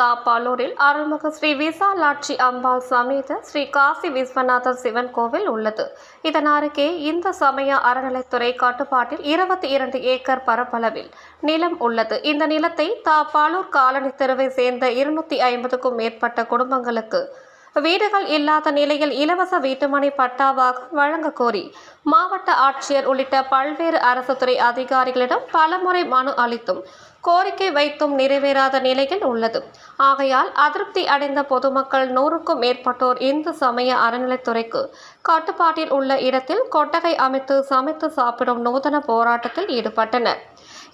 தாப்பாலூரில் அருள்மிகு ஸ்ரீ விசாலாட்சி அம்பாள் சமேத ஸ்ரீ காசி விஸ்வநாதர் சிவன் கோவில் உள்ளது. இதன் அருகே இந்த சமய அறநிலைத்துறை கட்டுப்பாட்டில் இருபத்தி இரண்டு ஏக்கர் பரப்பளவில் நிலம் உள்ளது. இந்த நிலத்தை தாப்பாலூர் காலனி தெருவை சேர்ந்த இருநூத்தி ஐம்பதுக்கும் மேற்பட்ட குடும்பங்களுக்கு வீடுகள் இல்லாத நிலையில் இலவச வீட்டுமனை பட்டாவாக வழங்க கோரி மாவட்ட ஆட்சியர் உள்ளிட்ட பல்வேறு அரசு துறை அதிகாரிகளிடம் பலமுறை மனு அளித்தும் கோரிக்கை வைத்தும் நிறைவேறாத நிலையில் உள்ளது. ஆகையால் அதிருப்தி அடைந்த பொதுமக்கள் நூறுக்கும் மேற்பட்டோர் இந்து சமய அறநிலைத்துறைக்கு கட்டுப்பாட்டில் உள்ள இடத்தில் கொட்டகை அமைத்து சமைத்து சாப்பிடும் நூதன போராட்டத்தில் ஈடுபட்டனர்.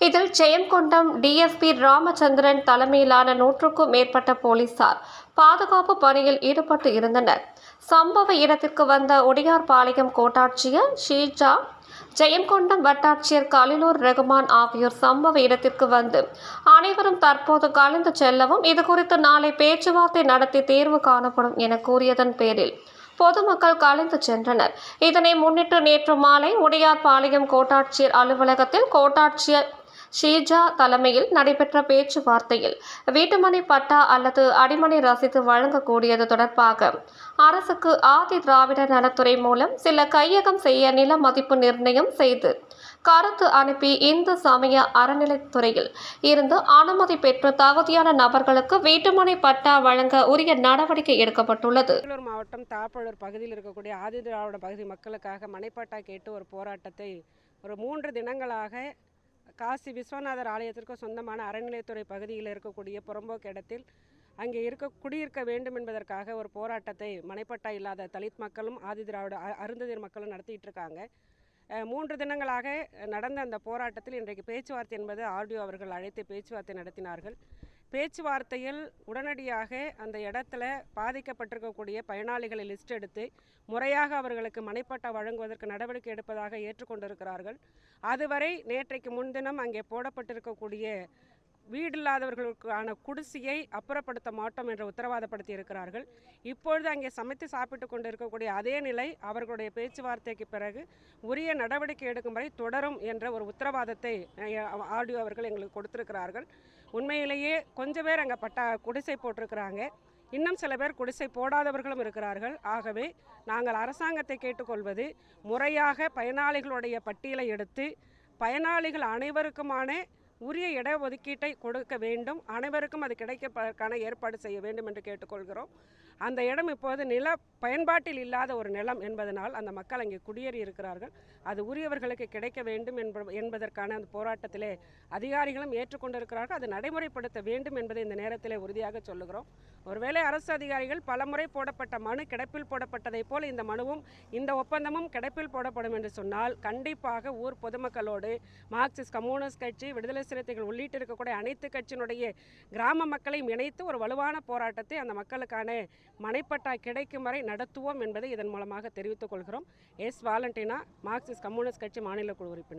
இதில் ஜெயங்கொண்டம் டிஎஸ்பி ராமச்சந்திரன் தலைமையிலான நூற்றுக்கும் மேற்பட்ட போலீசார் பாதுகாப்பு பணியில் ஈடுபட்டு இருந்தனர். சம்பவ இடத்திற்கு வந்த ஒடியார்பாளையம் கோட்டாட்சியர் ஷீஜா ஜெயங்கொண்டம் வட்டாட்சியர் கலிலூர் ரகுமான் ஆகியோர் சம்பவ இடத்திற்கு வந்து அனைவரும் தற்போது கலந்து செல்லவும் இது குறித்து நாளை பேச்சுவார்த்தை நடத்தி தேர்வு காணப்படும் என கூறியதன் பேரில் பொதுமக்கள் கலந்து சென்றனர். இதனை முன்னிட்டு நேற்று மாலை உடையார்பாளையம் கோட்டாட்சியர் அலுவலகத்தில் கோட்டாட்சியர் ஷீஜா தலைமையில் நடைபெற்ற பேச்சுவார்த்தையில் வீட்டுமனை பட்டா அல்லது அடிமனை ரசித்து வழங்கக்கூடியது தொடர்பாக அரசுக்கு ஆதி திராவிட நலத்துறை மூலம் சில கையகம் செய்ய நில மதிப்பு நிர்ணயம் செய்து கருத்து அனுப்பி இந்து சமய அறநிலைத்துறையில் இருந்து அனுமதி பெற்று தகுதியான நபர்களுக்கு வீட்டுமனை பட்டா வழங்க உரிய நடவடிக்கை எடுக்கப்பட்டுள்ளது. வேலூர் மாவட்டம் தாப்பழூர் பகுதியில் இருக்கக்கூடிய ஆதி திராவிட பகுதி மக்களுக்காக மனைப்பட்டா கேட்டு ஒரு போராட்டத்தை ஒரு மூன்று தினங்களாக காசி விஸ்வநாதர் ஆலயத்திற்கு சொந்தமான அறநிலையத்துறை பகுதியில் இருக்கக்கூடிய புறம்போக்கு இடத்தில் அங்கே இருக்க குடியிருக்க வேண்டும் என்பதற்காக ஒரு போராட்டத்தை மனைப்பட்டா இல்லாத தலித் மக்களும் ஆதி திராவிட அருந்ததியர் மக்களும் நடத்திட்டு இருக்காங்க. மூன்று தினங்களாக நடந்த அந்த போராட்டத்தில் இன்றைக்கு பேச்சுவார்த்தை என்பது ஆர்டிஓ அவர்கள் அழைத்து பேச்சுவார்த்தை நடத்தினார்கள். பேச்சுவார்த்தையில் உடனடியாக அந்த இடத்துல பாதிக்கப்பட்டிருக்கக்கூடிய பயனாளிகளை லிஸ்ட் எடுத்து முறையாக அவர்களுக்கு மனைப்பட்டா வழங்குவதற்கு நடவடிக்கை எடுப்பதாக ஏற்றுக்கொண்டிருக்கிறார்கள். அதுவரை நேற்றைக்கு முன்தினம் அங்கே போடப்பட்டிருக்கக்கூடிய வீடில்லாதவர்களுக்கான குடிசையை அப்புறப்படுத்த மாட்டோம் என்று உத்தரவாதப்படுத்தி இருக்கிறார்கள் இப்பொழுது அங்கே சமைத்து சாப்பிட்டு கொண்டு இருக்கக்கூடிய அதே நிலை அவர்களுடைய பேச்சுவார்த்தைக்கு பிறகு உரிய நடவடிக்கை எடுக்கும் வரை தொடரும் என்ற ஒரு உத்தரவாதத்தை ஆடியோ அவர்கள் எங்களுக்கு கொடுத்திருக்கிறார்கள். உண்மையிலேயே கொஞ்சம் பேர் அங்கே பட்டா குடிசை போட்டிருக்கிறாங்க. இன்னும் சில பேர் குடிசை போடாதவர்களும் இருக்கிறார்கள். ஆகவே நாங்கள் அரசாங்கத்தை கேட்டுக்கொள்வது முறையாக பயனாளிகளுடைய பட்டியலை எடுத்து பயனாளிகள் அனைவருக்குமான உரிய இட ஒதுக்கீட்டை கொடுக்க வேண்டும். அனைவருக்கும் அது கிடைக்கப்பதற்கான ஏற்பாடு செய்ய வேண்டும் என்று கேட்டுக்கொள்கிறோம். அந்த இடம் இப்போது நில பயன்பாட்டில் இல்லாத ஒரு நிலம் என்பதனால் அந்த மக்கள் அங்கே குடியேறி இருக்கிறார்கள். அது உரியவர்களுக்கு கிடைக்க வேண்டும் என்ப என்பதற்கான அந்த போராட்டத்திலே அதிகாரிகளும் ஏற்றுக்கொண்டிருக்கிறார்கள். அது நடைமுறைப்படுத்த வேண்டும் என்பதை இந்த நேரத்திலே உறுதியாக சொல்லுகிறோம். ஒருவேளை அரசு அதிகாரிகள் பலமுறை போடப்பட்ட மனு கிடப்பில் போடப்பட்டதைப் போல் இந்த மனுவும் இந்த ஒப்பந்தமும் கிடப்பில் போடப்படும் என்று சொன்னால் கண்டிப்பாக ஊர் பொதுமக்களோடு மார்க்சிஸ்ட் கம்யூனிஸ்ட் கட்சி விடுதலை சிறுத்தைகள் உள்ளிட்டு இருக்கக்கூடிய அனைத்து கட்சியினுடைய கிராம மக்களையும் இணைத்து ஒரு வலுவான போராட்டத்தை அந்த மக்களுக்கான மனைப்பட்டா கிடைக்கும் வரை நடத்துவோம் என்பதை இதன் மூலமாக தெரிவித்துக் கொள்கிறோம். எஸ். வாலண்டினா மார்க்சிஸ்ட் கம்யூனிஸ்ட் கட்சி மாநில குழு உறுப்பினர்.